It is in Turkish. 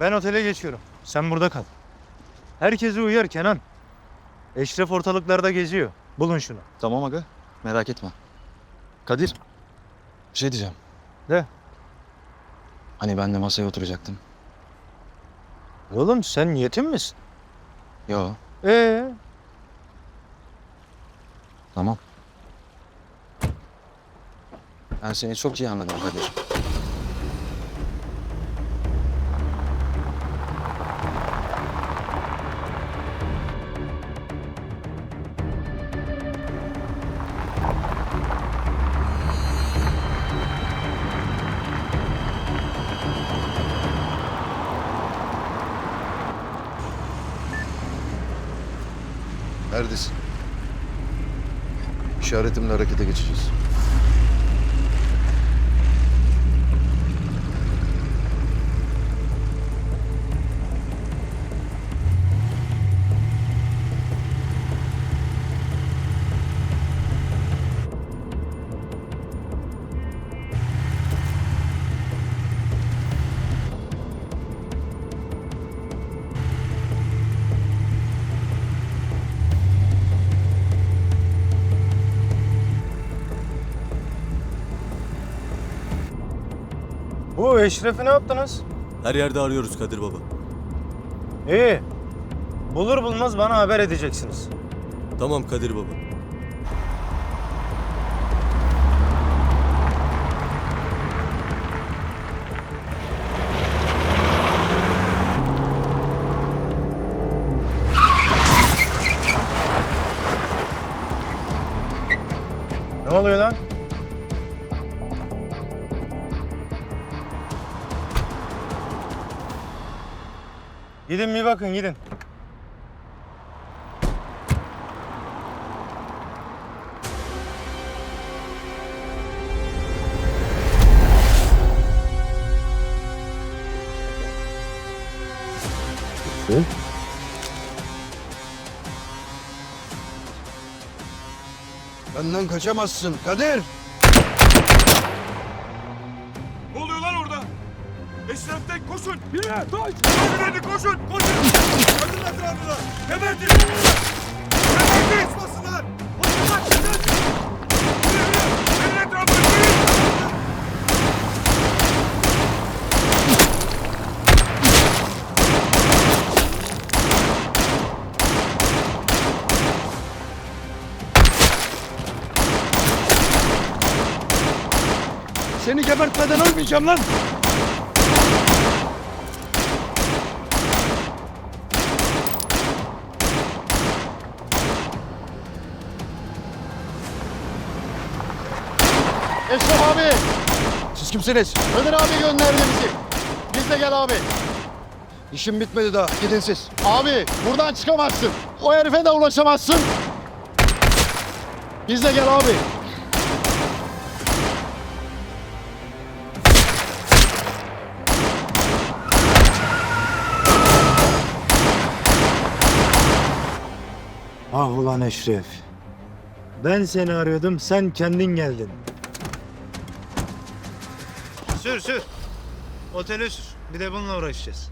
Ben otele geçiyorum. Sen burada kal. Herkesi uyar Kenan. Eşref ortalıklarda geziyor. Bulun şunu. Tamam aga. Merak etme. Kadir. Bir şey diyeceğim. De. Hani ben de masaya oturacaktım. Oğlum sen yetim misin? Yo. Ee, Tamam. Ben seni çok iyi anladım Kadir. Neredesin? İşaretimle harekete geçeceğiz. Bu Eşref'i ne yaptınız? Her yerde arıyoruz Kadir Baba. İyi. Bulur bulmaz bana haber edeceksiniz. Tamam Kadir Baba. Ne oluyor lan? Gidin bir bakın gidin. Benden kaçamazsın Kadir. Eşref Tek koşun! Yer, koş! Koşun hadi koşun! Koşun! Koşun etrafına! Lan koşun! Yürü yürü! Senin etrafına yürü! Seni gebertmeden ölmeyeceğim lan. Eşref abi, Siz kimsiniz? Ömer abi gönderdi bizi. Biz de gel abi. İşim bitmedi daha. Gidin siz. Abi buradan çıkamazsın. O herife de ulaşamazsın. Biz de gel abi. Ah ulan Eşref. Ben seni arıyordum, sen kendin geldin. Sür sür. Otele sür. Bir de bununla uğraşacağız.